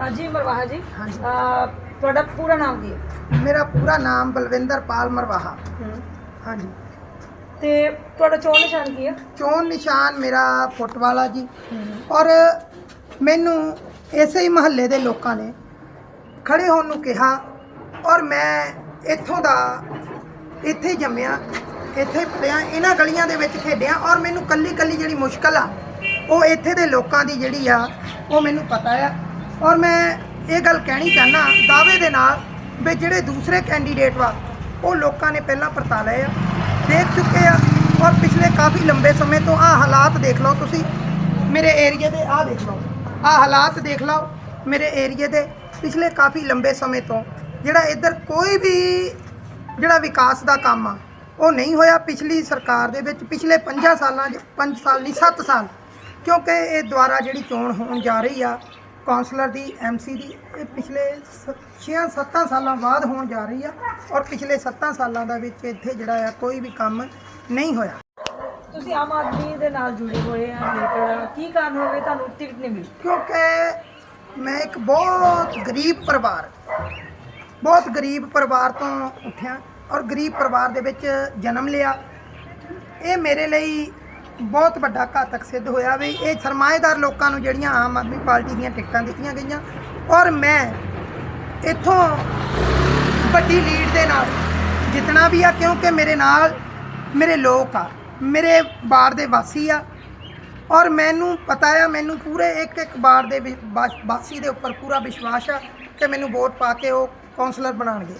ਹਾਂਜੀ ਮਰਵਾਹਾ ਜੀ। ਹਾਂਜੀ। ਤੁਹਾਡਾ ਪੂਰਾ ਨਾਮ ਕੀ ਹੈ? ਮੇਰਾ ਪੂਰਾ ਨਾਮ ਬਲਵਿੰਦਰ ਪਾਲ ਮਰਵਾਹਾ। ਹਾਂਜੀ। ਤੇ ਤੁਹਾਡਾ ਚੋਣ ਨਿਸ਼ਾਨ ਕੀ ਹੈ? ਚੋਣ ਨਿਸ਼ਾਨ ਮੇਰਾ ਫੁੱਟਵਾਲਾ ਜੀ। ਔਰ ਮੈਨੂੰ ਇਸੇ ਹੀ ਮਹੱਲੇ ਦੇ ਲੋਕਾਂ ਨੇ ਖੜੇ ਹੋਣ ਨੂੰ ਕਿਹਾ ਔਰ ਮੈਂ ਇੱਥੋਂ ਦਾ ਇੱਥੇ ਹੀ ਜੰਮਿਆ ਇੱਥੇ ਹੀ ਇਹਨਾਂ ਗਲੀਆਂ ਦੇ ਵਿੱਚ ਖੇਡਿਆ ਔਰ ਮੈਨੂੰ ਕੱਲੀ ਕੱਲੀ ਜਿਹੜੀ ਮੁਸ਼ਕਲ ਆ ਉਹ ਇੱਥੇ ਦੇ ਲੋਕਾਂ ਦੀ ਜਿਹੜੀ ਆ ਉਹ ਮੈਨੂੰ ਪਤਾ ਆ। ਔਰ ਮੈਂ ਇਹ ਗੱਲ ਕਹਿਣੀ ਚਾਹਨਾ ਦਾਅਵੇ ਦੇ ਨਾਲ ਵੀ ਜਿਹੜੇ ਦੂਸਰੇ ਕੈਂਡੀਡੇਟ ਵਾ, ਉਹ ਲੋਕਾਂ ਨੇ ਪਹਿਲਾਂ ਪਰਤਾ ਲਏ ਆ, ਦੇਖ ਚੁੱਕੇ ਆ, ਔਰ ਪਿਛਲੇ ਕਾਫੀ ਲੰਬੇ ਸਮੇਂ ਤੋਂ ਆਹ ਹਾਲਾਤ ਦੇਖ ਲਓ ਤੁਸੀਂ, ਮੇਰੇ ਏਰੀਏ ਦੇ ਆਹ ਦੇਖ ਲਓ, ਆਹ ਹਾਲਾਤ ਦੇਖ ਲਓ, ਮੇਰੇ ਏਰੀਏ ਦੇ ਪਿਛਲੇ ਕਾਫੀ ਲੰਬੇ ਸਮੇਂ ਤੋਂ, ਜਿਹੜਾ ਇੱਧਰ ਕੋਈ ਵੀ ਜਿਹੜਾ ਵਿਕਾਸ ਦਾ ਕੰਮ ਆ, ਉਹ ਨਹੀਂ ਹੋਇਆ ਪਿਛਲੀ ਸਰਕਾਰ ਦੇ ਵਿੱਚ, ਪਿਛਲੇ 5 ਸਾਲਾਂ 'ਚ 5 ਸਾਲ ਨਹੀਂ 7 ਸਾਲ, ਕਿਉਂਕਿ ਇਹ ਦੁਆਰਾ ਜਿਹੜੀ ਚੋਣ ਹੋਣ ਜਾ ਰਹੀ ਆ ਕਾਉਂਸਲਰ ਦੀ ਐਮਸੀ ਦੀ ਇਹ ਪਿਛਲੇ 6-7 ਸਾਲਾਂ ਬਾਅਦ ਹੋਣ ਜਾ ਰਹੀ ਆ ਔਰ ਪਿਛਲੇ 7 ਸਾਲਾਂ ਦਾ ਵਿੱਚ ਇੱਥੇ ਜਿਹੜਾ ਆ ਕੋਈ ਵੀ ਕੰਮ ਨਹੀਂ ਹੋਇਆ। ਤੁਸੀਂ ਆਮ ਆਦਮੀ ਦੇ ਨਾਲ ਜੁੜੇ ਹੋਏ ਆ ਰਿਲੇਟਡ ਕੀ ਕਾਰਨ ਹੋਵੇ ਤੁਹਾਨੂੰ ਟਿਕਟ ਨਹੀਂ ਮਿਲੀ? ਕਿਉਂਕਿ ਮੈਂ ਇੱਕ ਬਹੁਤ ਗਰੀਬ ਪਰਿਵਾਰ ਬਹੁਤ ਗਰੀਬ ਪਰਿਵਾਰ ਤੋਂ ਉੱਠਿਆ ਔਰ ਗਰੀਬ ਪਰਿਵਾਰ ਦੇ ਵਿੱਚ ਜਨਮ ਲਿਆ। ਇਹ ਮੇਰੇ ਲਈ ਬਹੁਤ ਵੱਡਾ ਘਾਤਕ ਸਿੱਧ ਹੋਇਆ ਵੀ ਇਹ ਸਰਮਾਏਦਾਰ ਲੋਕਾਂ ਨੂੰ ਜਿਹੜੀਆਂ ਆਮ ਆਦਮੀ ਪਾਰਟੀ ਦੀਆਂ ਟਿਕਟਾਂ ਦਿੱਤੀਆਂ ਗਈਆਂ। ਔਰ ਮੈਂ ਇੱਥੋਂ ਵੱਡੀ ਲੀਡ ਦੇ ਨਾਲ ਜਿੱਤਣਾ ਵੀ ਆ, ਕਿਉਂਕਿ ਮੇਰੇ ਨਾਲ ਮੇਰੇ ਲੋਕ ਆ, ਮੇਰੇ ਬਾੜ ਦੇ ਵਾਸੀ ਆ। ਔਰ ਮੈਨੂੰ ਪਤਾ ਆ, ਮੈਨੂੰ ਪੂਰੇ ਇੱਕ ਇੱਕ ਬਾਰ ਦੇ ਵਿ- ਵਾਸੀ ਦੇ ਉੱਪਰ ਪੂਰਾ ਵਿਸ਼ਵਾਸ ਆ ਕਿ ਮੈਨੂੰ ਵੋਟ ਪਾ ਕੇ ਉਹ ਕੌਂਸਲਰ ਬਣਾਉਣਗੇ।